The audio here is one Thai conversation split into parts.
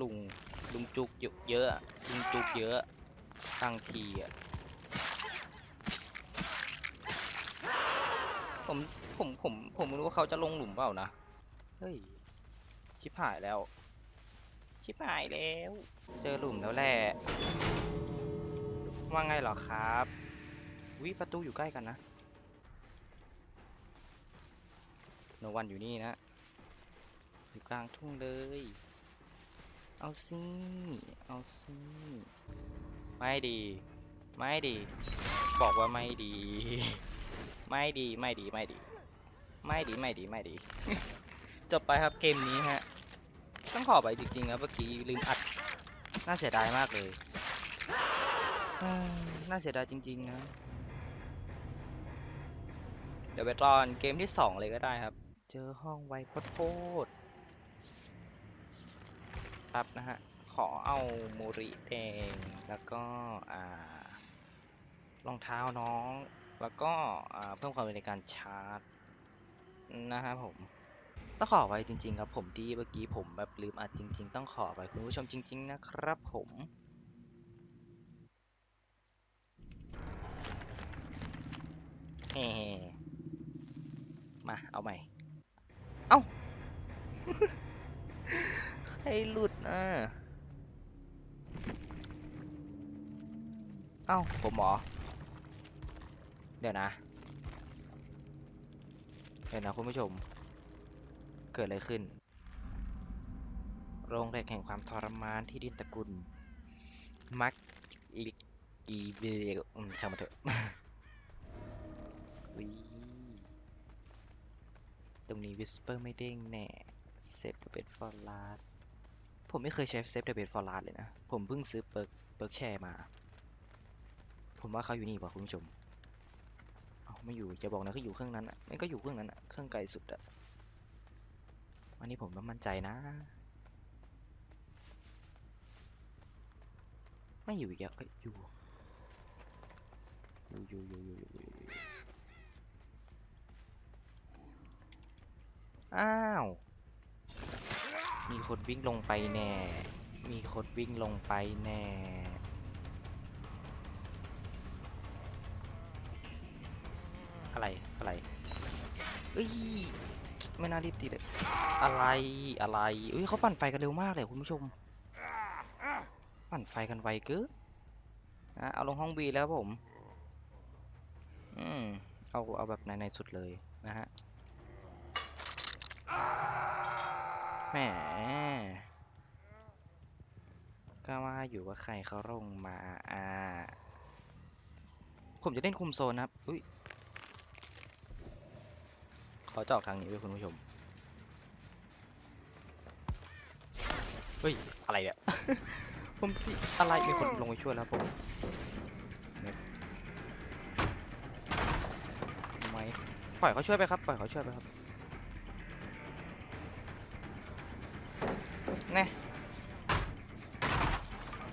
ลุงลุงจุกเยอะลุงจุกเยอะตั้งทีอะผมผมผมผมไม่รู้ว่าเขาจะลงหลุมเปล่านะเฮ้ยชิบหายแล้ว ชิบหายแล้ว เจอหลุมแล้วแหละว่าไงเหรอครับวิประตูอยู่ใกล้กันนะโนวันอยู่นี่นะอยู่กลางทุ่งเลย เอาสิเอาสิไม่ดี ไม่ดี บอกว่าไม่ดี ไม่ดีไม่ดีไม่ดี ไม่ดีไม่ดีไม่ดี จบไปครับเกมนี้ฮะ ต้องขอไปจริงๆครับเมื่อกี้ลืมอัด น่าเสียดายมากเลยน่าเสียดายจริงๆนะ เดี๋ยวไปตอนเกมที่สองเลยก็ได้ครับ เจอห้องไวโคตร ครับนะฮะ ขอเอาโมริแดงแล้วก็อ่ารองเท้าน้อง แล้วก็อ่าเพิ่มความเร็วในการชาร์จนะฮะผม ต้องขอไว้จริง ๆ ครับผมที่เมื่อกี้ผมแบบลืมอัดจริง ๆ ต้องขอไปคุณผู้ชมจริง ๆ นะครับผมเฮ้มา เอาใหม่ เอ้า ใครหลุดอะเอ้าผมหรอเดี๋ยวนะ เดี๋ยวนะคุณผู้ชม เกิดอะไรขึ้น โรงแรกแห่งความทรมานที่ดินตระกุล มักลิกีเบลช่างมาเถอะวิตรงนี้วิสเปอร์ไม่เด้งแน่เซฟเดอะเบดฟอร์ลาด ผมไม่เคยใช้เซฟเดเบดฟอร์ลาดเลยนะ ผมเพิ่งซื้อเปิร์กเปิร์กแชร์มา ผมว่าเขาอยู่นี่ป่ะคุณผู้ชมเอาไม่อยู่จะบอกนะเขาอยู่เครื่องนั้นอะไม่ก็อยู่เครื่องนั้นอะเครื่องไกลสุดอะวันนี้ผมมั่นใจนะ ไม่อยู่อีกแล้วเอ้ยอยู่อยู่อยู่อยู่อยู่อยู่อยู่อยู่อ้า มีคนวิ่งลงไปแน่ มีคนวิ่งลงไปแน่ อะไร อะไรเอ้ย ไม่น่ารีบตีเลย อะไร อะไรเอ้ยเขาปั่นไฟกันเร็วมากเลยคุณผู้ชม ปั่นไฟกันไวเกินนะเอาลงห้องบีแล้วผม อืม เอา เอาแบบในในสุดเลยนะฮะ แหมก็ว่าอยู่ว่าใครเขาลงมาอ่าผมจะเล่นคุมโซนนะครับ อุ้ยขอเจาะทางนี้ด้วยคุณผู้ชม เฮ้ย อะไรเนี่ย ผมที่อะไรมีคนลงไปช่วยแล้วผมเนี่ยไมปล่อยเขาช่วยไปครับ ปล่อยเขาช่วยไปครับ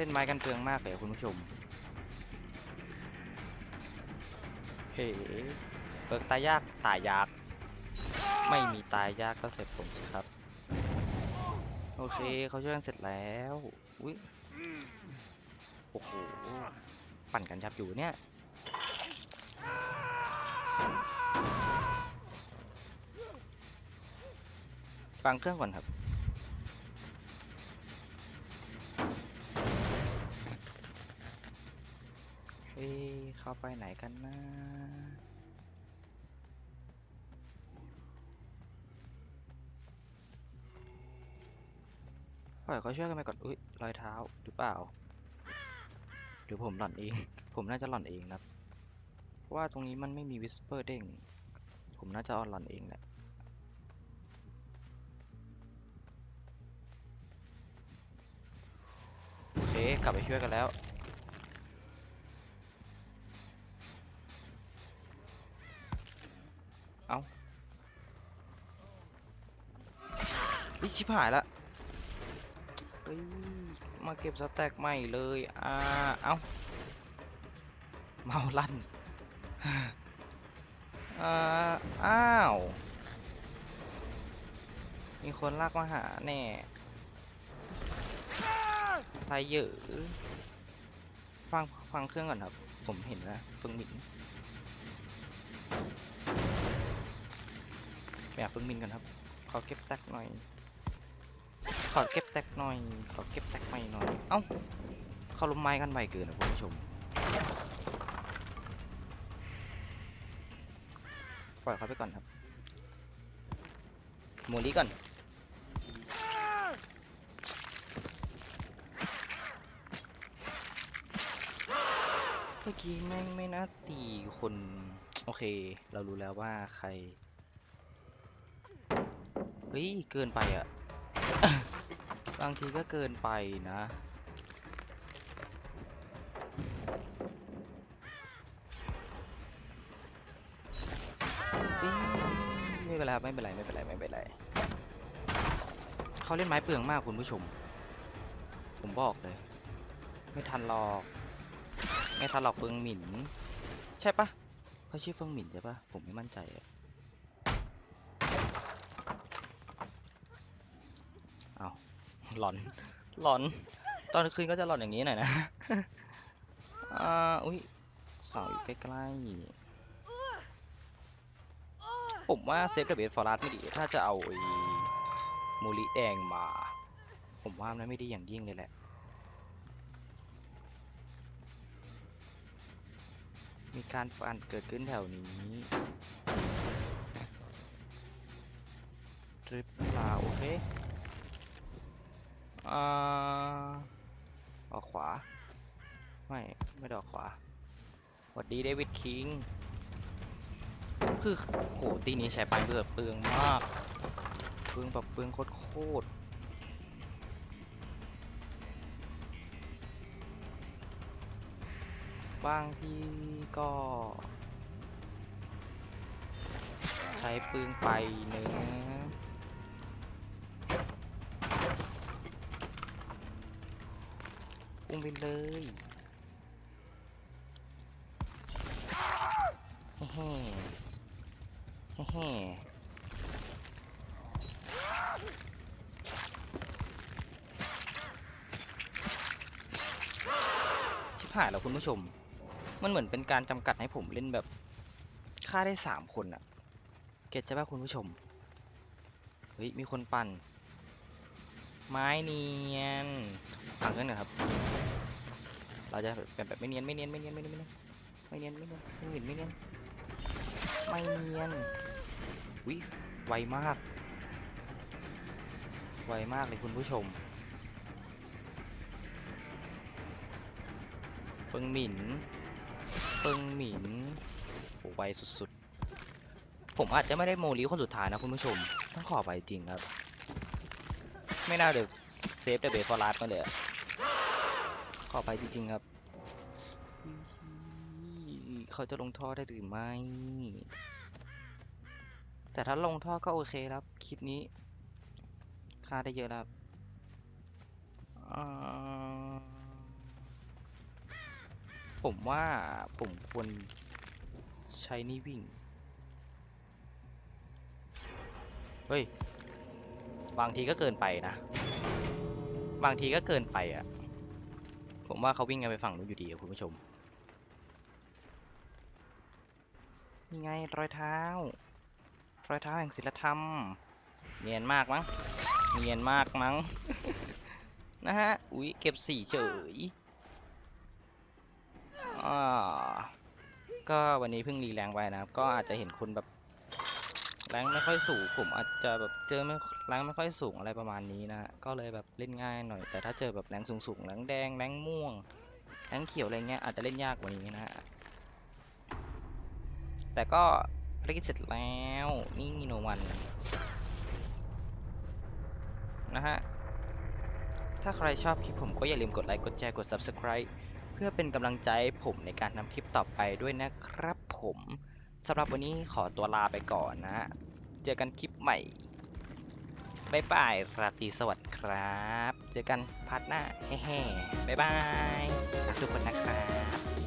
เล่นไม้กันเตืองมากเลยคุณผู้ชม เฮ้เปิกตายยากตายยาก ไม่มีตายยากก็เสร็จผมสิครับ โอเคเขาช่วยกันเสร็จแล้วอุ้ยโอ้โหปั่นกันยับอยู่เนี่ยฟังเครื่องก่อนครับ เฮ้เข้าไปไหนกันนะปล่อยเขาช่วยกันไปก่อน อุ้ยรอยเท้าหรือเปล่า หรือผมหล่อนเอง ผมน่าจะหล่อนเองนะครับเพราะว่าตรงนี้มันไม่มีวิสเปอร์เด้ง ผมน่าจะเอาหล่อนเองแหละโอเค กลับไปช่วยกันแล้ว เอาวิชิบหายละเฮ้ย มาเก็บสแต็กใหม่เลย อ่า เอาเมาลั่นอ่าอ้าว มีคนลากมาหาแน่ไฟเยอะ ฟัง ฟังเครื่องก่อนครับ ผมเห็นนะเฟิงหมิน ไปหาเฟิงมินกันครับ ขอเก็บแท็กหน่อย ขอเก็บแท็กหน่อย ขอเก็บแท็กใหม่หน่อย เอ้า เข้าล้มไม้กันไวเกินนะคุณผู้ชม ปล่อยเขาไปก่อนครับโมลีก่อนเมื่อกี้แม่งไม่น่าตีคน โอเค เรารู้แล้วว่าใคร เฮ้ย เกินไปอะบางทีก็เกินไปนะ ไม่เป็นไรครับไม่เป็นไร ไม่เป็นไร ไม่เป็นไร เขาเล่นไม้เปลืองมากคุณผู้ชม ผมบอกเลย ไม่ทันหรอก ไม่ทันหรอกเฟิงหมินใช่ปะเขาชื่อเฟิงหมิ่นใช่ปะผมไม่มั่นใจอะเอา หลอน หลอน ตอนคืนก็จะหลอนอย่างนี้หน่อยนะ อ่า อุ้ยเสาอยู่ใกล้ๆ ผมว่าเซฟเดอะเบสฟอร์ัสไม่ดี ถ้าจะเอาไอ้มูลิแดงมา ผมว่ามันไม่ดีอย่างยิ่งเลยแหละ มีการฟันเกิดขึ้นแถวนี้หรือเปล่าโอเค อ่าออกขวา ไม่ไม่ดออกขวาสวัสดีเดวิดคิงคือโหตีนี้ใช้ไปเบื่อเปลืองมากเปลืองแบบเปลืองโคตรโคตรบางที่ก็ ใช้ปืนไปเนื้อะพุ่งไปเลยเฮ้เฮ้เฮ้ชิบหายแล้วคุณผู้ชม มันเหมือนเป็นการจำกัดให้ผมเล่นแบบฆ่าได้สามคนอะเก็ตใช่ป่ะคุณผู้ชม เฮ้ย มีคนปั่น ไม้เนียนฟังกันหน่อยครับ เราจะแบบแบบไม่เนียนไม่เนียนไม่เนียนไม่เนียนไม่เนียนไม่เนียนไม่เนียนไม่เห็นไม่เนียนไม่เนียนวิไวมาก ไวมากเลยคุณผู้ชมเฟิงหมินเฟิงหมินโหไวสุดๆ ผมอาจจะไม่ได้โมลีคนสุดท้ายนะคุณผู้ชม ต้องขอไปจริงครับ ไม่น่าเดี๋ยวเซฟเดอะเบสฟอร์ลัสมาเลยอะ ขอไปจริงๆครับ เขาจะลงท่อได้หรือไม่ แต่ถ้าลงท่อก็โอเคครับ คลิปนี้ค่าได้เยอะแล้วครับผมว่าผมควรใช้นี่วิ่ง เฮ้ย บางทีก็เกินไปนะ บางทีก็เกินไปอะ ผมว่าเขาวิ่งกันไปฝั่งนู้นอยู่ดีอะคุณผู้ชมนี่ไงรอยเท้า รอยเท้าแห่งศิลธรรม เนียนมากมั้ง เนียนมากมั้ง นะฮะ อุ๊ย เก็บสีเฉยอ่าก็วันนี้เพิ่งรีแรงไปนะครับ ก็อาจจะเห็นคนแบบ แรงไม่ค่อยสูงผมอาจจะแบบเจอไม่แรงไม่ค่อยสูงอะไรประมาณนี้นะก็เลยแบบเล่นง่ายหน่อย แต่ถ้าเจอแบบแรงสูงๆแรงแดงแรงม่วงแรงเขียวอะไรเงี้ยอาจจะเล่นยากกว่านี้นะฮะแต่ก็ภารกิจเสร็จแล้วนี่โนวันนะฮะถ้าใครชอบคลิปผมก็อย่าลืมกดไลค์กดแชร์กด Subscribe เพื่อเป็นกำลังใจให้ผมในการทำคลิปต่อไปด้วยนะครับผม สำหรับวันนี้ขอตัวลาไปก่อนนะ เจอกันคลิปใหม่บ๊ายบาย ราตรีสวัสดิ์ครับ เจอกันพาร์ทหน้าแฮ่ๆบ๊ายบายรักทุกคนนะครับ